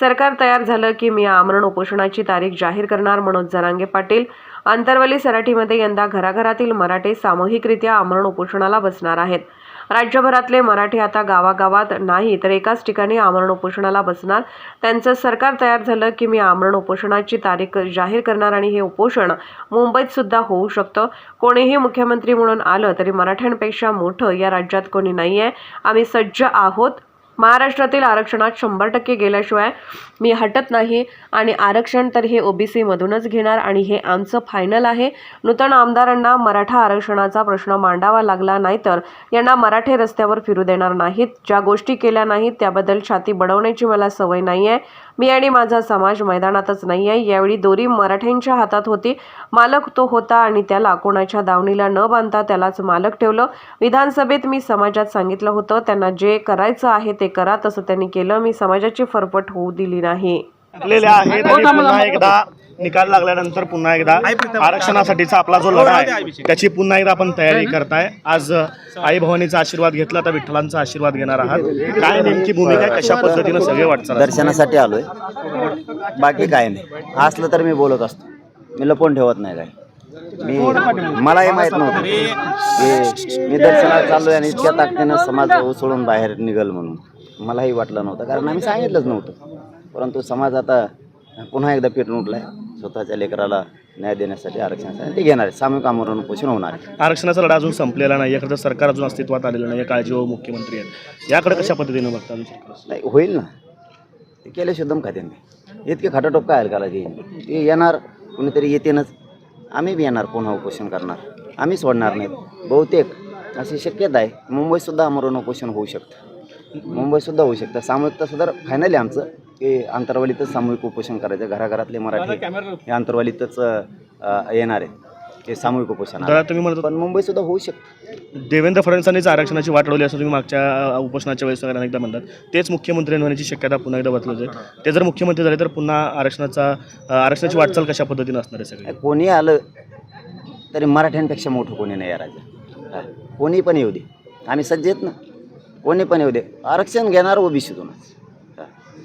सरकार तयार झालं की मी आमरण उपोषणाची तारीख जाहीर करणार मनोज जरांगे पाटील. आंतरवली सराठीमध्ये यंदा घराघरातील मराठे सामूहिकरित्या आमरण उपोषणाला बसणार आहेत. राज्यभरातले मराठी आता गावागावात नाही तर एकाच ठिकाणी आमरण उपोषणाला बसणार. त्यांचं सरकार तयार झालं की मी आमरण उपोषणाची तारीख जाहीर करणार आणि हे उपोषण मुंबईत सुद्धा होऊ शकतं. कोणीही मुख्यमंत्री म्हणून आलं तरी मराठ्यांपेक्षा मोठं या राज्यात कोणी नाही आहे आम्ही सज्ज आहोत. महाराष्ट्रातील आरक्षणात शंभर टक्के गेल्याशिवाय मी हटत नाही आणि आरक्षण तर हे ओबीसीमधूनच घेणार आणि हे आमचं फायनल आहे. नूतन आमदारांना मराठा आरक्षणाचा प्रश्न मांडावा लागला नाहीतर यांना मराठे रस्त्यावर फिरू देणार नाहीत. ज्या गोष्टी केल्या नाहीत त्याबद्दल छाती बडवण्याची मला सवय नाही आहे मी आणि माझा समाज मैदानातच नाही आहे. यावेळी दोरी मराठ्यांच्या हातात होती. मालक तो होता आणि त्याला कोणाच्या दावणीला न बांधता त्यालाच मालक ठेवलं. विधानसभेत मी समाजात सांगितलं होतं त्यांना जे करायचं आहे ते करा. तसं त्यांनी केलं. मी समाजाची फरफट होऊ दिली नाही. निकाल लागल्यानंतर पुन्हा एकदा आरक्षणासाठीचा आपला जो लढा आहे त्याची पुन्हा एकदा आपण तयारी करताय. आज आई भवानीचा आशीर्वाद घेतला तर विठ्ठलांचा आशीर्वाद घेणार आहात. काय नेमकी भूमिका आहे? कशा पद्धतीनं सगळे वाटचाल दर्शनासाठी आलोय. बाकी काय नाही. असलं तर मी बोलत असतो. मी लपवून ठेवत नाही काय मी मलाही माहीत नव्हतं. की मी दर्शनाला चाललोय आणि इतक्या ताकदीनं समाज उसळून बाहेर निघल म्हणून. मलाही वाटलं नव्हतं. कारण आम्ही सांगितलंच नव्हतं. परंतु समाज आता पुन्हा एकदा पेटून उठलाय. स्वतःच्या लेकराला न्याय देण्यासाठी आरक्षणासाठी ते घेणार आहे सामूहिक आमरण पोषण होणार आहे. आरक्षणाचा लढा अजून संपलेला नाही. एखादं सरकार अजून अस्तित्वात आलेलं नाही. काळजी व मुख्यमंत्री आहेत. याकडे कशा पद्धतीनं बघता नाही होईल ना. ते केले शुद्धम खाते नाही इतके खाटाटोप काय हलकाला ते? ते येणार कुणीतरी येतेनच. आम्ही बी येणार पुन्हा उपोषण करणार. आम्ही सोडणार नाहीत. बहुतेक अशी शक्यता आहे. मुंबईतसुद्धा आमरण उपोषण होऊ शकतं. मुंबईतसुद्धा होऊ शकतं. सामूहिकता सुद्धा फायनल आमचं. की आंतरवालीतच सामूहिक उपोषण करायचं. घराघरातले मराठी हे आंतरवालीतच अं, येणार आहेत. ते सामूहिक उपोषण दादा तुम्ही म्हणत पण मुंबईतसुद्धा होऊ शकतं देवेंद्र फडणवीसांनीच आरक्षणाची वाट लावली असं तुम्ही मागच्या उपोषणाच्या वेळेस सगळ्यांना एकदा म्हणतात. तेच मुख्यमंत्री होण्याची शक्यता पुन्हा एकदा बदलत आहे. ते जर मुख्यमंत्री झाले तर पुन्हा आरक्षणाचा आरक्षणाची वाटचाल कशा पद्धतीनं असणार आहे सगळे? कोणी आलं तरी मराठ्यांपेक्षा मोठं कोणी नाही या हा. कोणी पण येऊ दे. आम्ही सज्ज आहेत ना. कोणी पण येऊ दे. आरक्षण घेणार ओबीसीतूनच हा.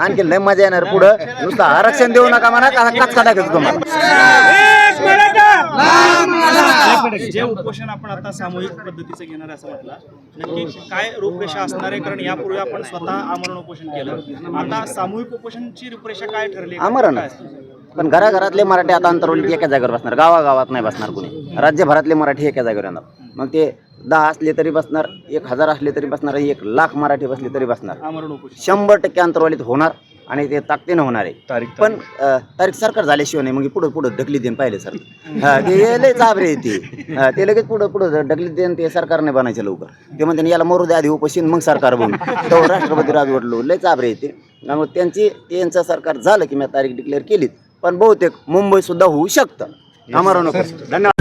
आणखी लय मजा येणार पुढं. नुसतं आरक्षण देऊ नका म्हणा का कचका टाकायचं तुम्हाला. जे उपोषण आपण आता सामूहिक पद्धतीचं घेणार असं म्हटलं नक्की काय रूपरेषा असणार आहे? कारण यापूर्वी आपण स्वतः आमरण उपोषण केलं. आता सामूहिक उपोषणची रूपरेषा काय ठरली? आमरण. पण घराघरातले मराठी आता अंतरवलीत एका जागेवर बसणार गावागावात नाही बसणार कुणी. राज्यभरातले मराठी एका जागेवर येणार. मग ते दहा असले तरी बसणार एक हजार असले तरी बसणार एक लाख मराठी बसले तरी बसणार. शंभर टक्के अंतरवालीत होणार आणि ते ताकदीनं होणार आहे. तारीख पण तारीख सरकार झाल्याशिवाय नाही मग पुढं पुढं ढकली देईन पाहिले सर हा, ते लय चाबरे ते. ते लगेच पुढं पुढं ढकली देईन ते सरकारने बनायचे लवकर. ते म्हणते याला मरू द्या आधी उपोषण मग सरकार बनू. तो राष्ट्रपती राजवटलो लय चाबरे आहे ते. त्यामुळे त्यांची त्यांचं सरकार झालं की मी तारीख डिक्लेअर केलीच पण बहुतेक मुंबई सुद्धा होऊ शकतं. आम्हाला नको धन्यवाद.